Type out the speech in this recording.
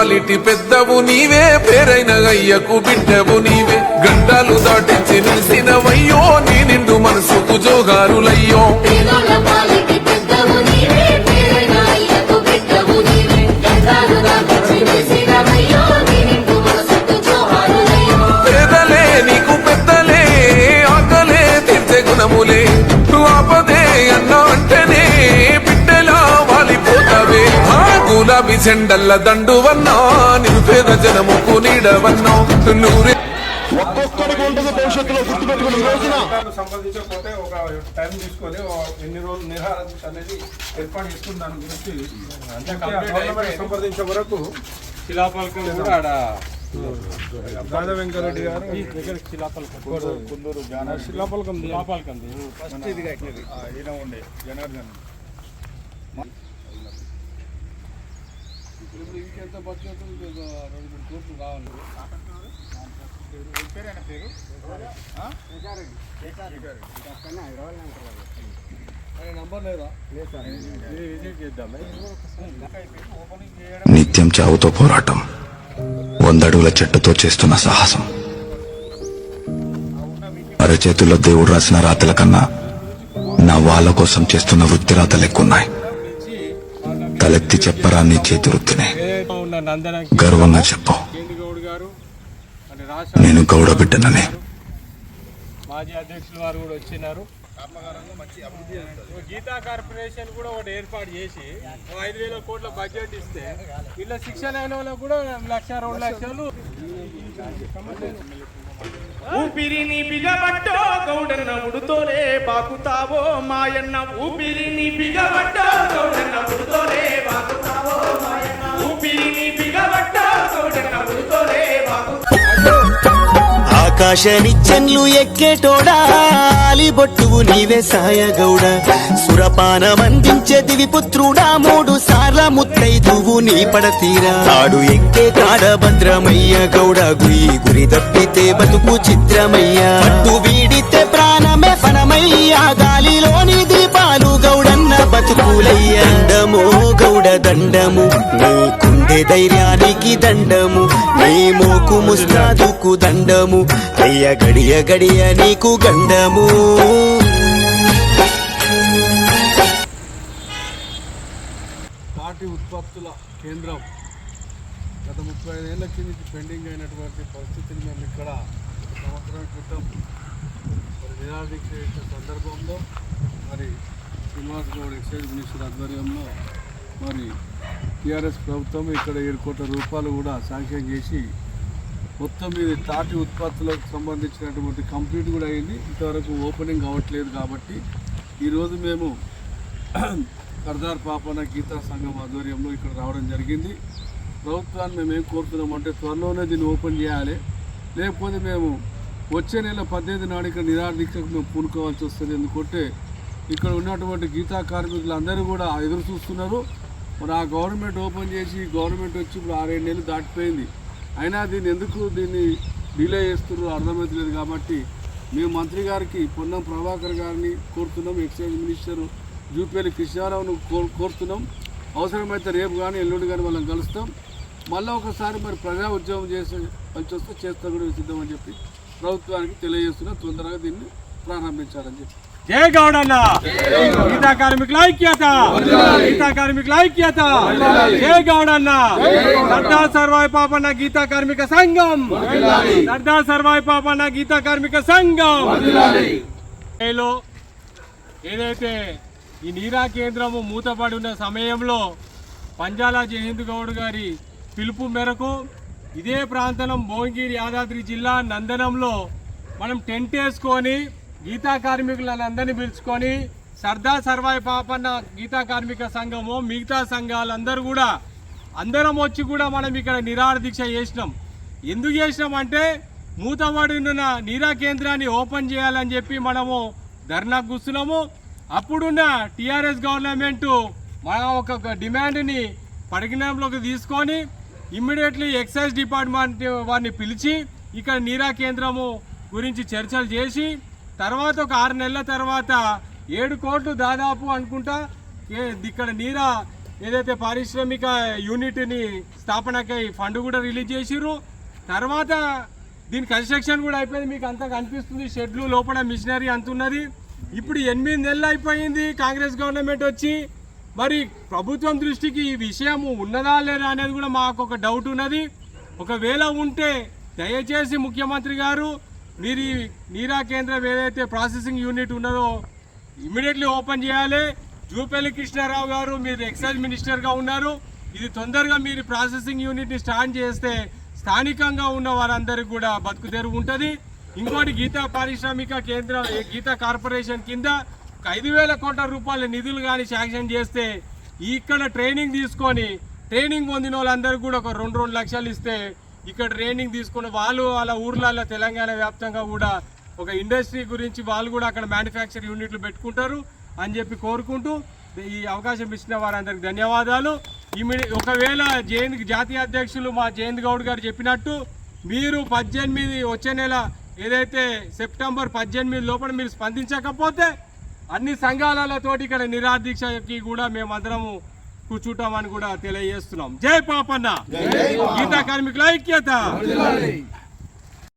పాలిటి పెద్దవు నీవే పేరైన అయ్యకు బిడ్డవు నీవే. గండాలు దాటించి నిలిసినవయ్యో నీ నిండు మనసుకు జోగారులయ్యో. పేదోళ్ళ పాలిటి పెద్దవు నీవే పేరైన అయ్యకు బిడ్డవు నీవే. గంగాలు దాటించి వేసినవయ్యో నీ నిండు మనసుకు జోహారులయ్యో పేదలే నీకు పెద్దలే ఆకలే తీర్చే గుణములే. ఆపదే చెండల్ల దండువన్నా నిరుపేద జనముకు నీడవన్నా. నూరే ఒక్కొక్కడికి ఉంటుంది భవిష్యత్తులో గుర్తుపెట్టుకుని ఈ రోజున. సంబంధించకపోతే ఒక టైం తీసుకొని ఎన్ని రోజులు నిరాహార దీక్ష అనేది ఏర్పాటు చేసుకుని దాని గురించి సంప్రదించే వరకు శిలాపలకం కూడా ఆడ రాజా వెంకరెడ్డి గారు శిలాపలకం కుందూరు శిలాపలకం శిలాపలకం ఫస్ట్ ఇది ఉండే జనార్దన్. ఇంకెంత బడ్జెట్ రెండు మూడు కోట్లు కావాలి. నంబర్ లేదా? నిత్యం చావుతో పోరాటం వందడుగుల చెట్టుతో చేస్తున్న సాహసం. అరచేతుల్లో దేవుడు రాసిన రాతల కన్నా నా వాళ్ళ కోసం చేస్తున్న వృత్తి రాతలు ఎక్కున్నాయి తలెత్తి చెప్పరా నీ చేతి గర్వంగా చెప్పు. కేంద్ర గౌడ్ గారు రాష్ట్ర నేను గౌడ బిడ్డనని. మాజీ అధ్యక్షులు వారు కూడా వచ్చినారు. గీతా కార్పొరేషన్ కూడా ఒకటి ఏర్పాటు చేసి ఐదు వేల కోట్ల బడ్జెట్ ఇస్తే ఇలా శిక్షణ అయిన వాళ్ళకు కూడా లక్ష రెండు లక్షలు. ఊపిరిని బిగబట్టో గౌడన్న ఉడుతోనే బాకుతావో మాయన్న ఊపిరిని బిగబట్టో గౌడన్న ఉడుతోనే బాకుతావో మాయన్న ఊపిరిని బిగబట్టో గౌడన్న ఉడుతోనే బాకు ఆకాశ నిచ్చెన్లు ఎక్కేటోడా? బొట్టువు నీవే సాయగౌడ. సురపానమందించే దివి పుత్రుడా మూడు సార్ల ముత్తైదువు నీ పడతీరా. ఆడు ఎక్కే కాడ భద్రమయ్య గౌడ గుయి గురి తప్పి బతుకు చిత్రమయ్యా. పట్టు వీడితే ప్రాణమే ఫణమయ్యా గాలిలోని దీపాలు గౌడన్న బతుకులయ్యా. దండమో గౌడ దండము నీ కుండె ధైర్యానికి దండము నీ మోకు ముస్తాదుకు దండము అయ్య గడియ గడియ నీకు గండము. ఉత్పత్తుల కేంద్రం. గత ముప్పై ఐదేళ్ళ కింద పెండింగ్ అయినటువంటి పరిస్థితిని మేము ఇక్కడ సంవత్సరం క్రితం మరి నిరాదీక్ష చేసిన సందర్భంలో మరి శ్రీనివాస్ గౌడ్ ఎక్సైజ్ మినిస్టర్ ఆధ్వర్యంలో మరి టీఆర్ఎస్ ప్రభుత్వం ఇక్కడ ఏడు కోట్ల రూపాయలు కూడా శాంక్షన్ చేసి మొత్తం ఇది తాటి ఉత్పత్తులకు సంబంధించినటువంటి కంప్లీట్ కూడా అయింది. ఇంతవరకు ఓపెనింగ్ అవ్వట్లేదు కాబట్టి ఈరోజు మేము సర్దార్ పాపన గీతా సంఘం ఆధ్వర్యంలో ఇక్కడ రావడం జరిగింది. ప్రభుత్వాన్ని మేము ఏం కోరుతున్నామంటే త్వరలోనే దీన్ని ఓపెన్ చేయాలి. లేకపోతే మేము వచ్చే నెల పద్దెనిమిది నాడు ఇక్కడ నిరాదీక్షకు మేము పూనుకోవాల్సి వస్తుంది. ఎందుకంటే ఇక్కడ ఉన్నటువంటి గీతా కార్మికులు అందరూ కూడా ఎదురు చూస్తున్నారు. మరి ఆ గవర్నమెంట్ ఓపెన్ చేసి గవర్నమెంట్ వచ్చి ఇప్పుడు ఆరేడు నెలలు దాటిపోయింది. అయినా దీన్ని ఎందుకు దీన్ని డిలే చేస్తున్నారు అర్థమవుతలేదు కాబట్టి మేము మంత్రి గారికి పొన్నం ప్రభాకర్ గారిని కోరుతున్నాం ఎక్సైజ్ మినిస్టర్ జూపేలి కృష్ణారావును కోరుతున్నాం. అవసరమైతే రేపు కానీ ఎల్లుండి కానీ వాళ్ళని కలుస్తాం. మళ్ళీ ఒకసారి మరి ప్రజా ఉద్యమం చేసే మంచి వస్తే చేస్తా కూడా సిద్ధమని చెప్పి ప్రభుత్వానికి తెలియజేస్తున్నా తొందరగా దీన్ని ప్రారంభించాలని చెప్పి. జై గౌడన్న! గీతా కార్మికుల ఐక్యత! గీతా కార్మికుల ఐక్యత! జై గౌడన్న! సర్దార్ సర్వాయి పాపన్న గీతా కార్మిక సంఘం! సర్దార్ సర్వాయి పాపన్న గీతా కార్మిక సంఘం! ఏదైతే ఈ నీరా కేంద్రము మూతపడి ఉన్న సమయంలో పంజాలా జయహింద్ గౌడ్ గారి పిలుపు మేరకు ఇదే ప్రాంతం భువనగిరి యాదాద్రి జిల్లా నందనంలో మనం టెంట్ వేసుకొని గీతా కార్మికులందరినీ పిలుచుకొని సర్దార్ సర్వాయి పాపన్న గీతా కార్మిక సంఘము మిగతా సంఘాలందరూ కూడా అందరం వచ్చి కూడా మనం ఇక్కడ నిరాహార దీక్ష చేసినాం. ఎందుకు చేసినామంటే మూతబడి నీరా కేంద్రాన్ని ఓపెన్ చేయాలని చెప్పి మనము ధర్నా కూర్చున్నాము. అప్పుడున్న టీఆర్ఎస్ గవర్నమెంటు మన ఒక డిమాండ్ని పరిజ్ఞానంలోకి తీసుకొని ఇమ్మీడియట్లీ ఎక్సైజ్ డిపార్ట్మెంట్ వారిని పిలిచి ఇక్కడ నీరా కేంద్రము గురించి చర్చలు చేసి తర్వాత ఒక ఆరు నెలల తర్వాత ఏడు కోట్లు దాదాపు అనుకుంటా ఇక్కడ నీరా ఏదైతే పారిశ్రామిక యూనిట్ని స్థాపనకై ఫండ్ కూడా రిలీజ్ చేసిర్రు. తర్వాత దీని కన్స్ట్రక్షన్ కూడా అయిపోయింది. మీకు అంతా కనిపిస్తుంది. షెడ్లు లోపల మిషనరీ అంతున్నది. ఇప్పుడు ఎనిమిది నెలలు అయిపోయింది. కాంగ్రెస్ గవర్నమెంట్ వచ్చి మరి ప్రభుత్వం దృష్టికి ఈ విషయం ఉన్నదా లేదా అనేది కూడా మాకు ఒక డౌట్ ఉన్నది. ఒకవేళ ఉంటే దయచేసి ముఖ్యమంత్రి గారు మీరు ఈ నీరా కేంద్రం ఏదైతే ప్రాసెసింగ్ యూనిట్ ఉన్నదో ఇమీడియట్లీ ఓపెన్ చేయాలి. జూపల్లి కృష్ణారావు గారు మీరు ఎక్సైజ్ మినిస్టర్గా ఉన్నారు. ఇది తొందరగా మీరు ప్రాసెసింగ్ యూనిట్ని స్టార్ట్ చేస్తే స్థానికంగా ఉన్న వారందరికీ కూడా బతుకు తెరువు ఉంటుంది. ఇంకోటి గీతా పారిశ్రామిక కేంద్రం గీతా కార్పొరేషన్ కింద ఐదు వేల కోట్ల రూపాయల నిధులు కానీ శాంక్షన్ చేస్తే ఇక్కడ ట్రైనింగ్ తీసుకొని ట్రైనింగ్ పొందిన వాళ్ళందరూ కూడా ఒక రెండు రెండు లక్షలు ఇస్తే ఇక్కడ ట్రైనింగ్ తీసుకున్న వాళ్ళు వాళ్ళ ఊర్లలో తెలంగాణ వ్యాప్తంగా కూడా ఒక ఇండస్ట్రీ గురించి వాళ్ళు కూడా అక్కడ మ్యానుఫ్యాక్చర్ యూనిట్లు పెట్టుకుంటారు అని చెప్పి కోరుకుంటూ ఈ అవకాశం ఇచ్చిన వారందరికి ధన్యవాదాలు. ఒకవేళ జయంత్ జాతీయ అధ్యక్షులు మా జయంత్ గౌడ్ గారు చెప్పినట్టు మీరు పద్దెనిమిది వచ్చే నెల ఏదైతే సెప్టెంబర్ పద్దెనిమిది లోపల మీరు స్పందించకపోతే అన్ని సంఘాలతోటి ఇక్కడ నిరాదీక్షకి కూడా మేమందరము కూర్చుంటామని కూడా తెలియజేస్తున్నాం. జై పాపన్న. గీతా కార్మికుల ఐక్యత.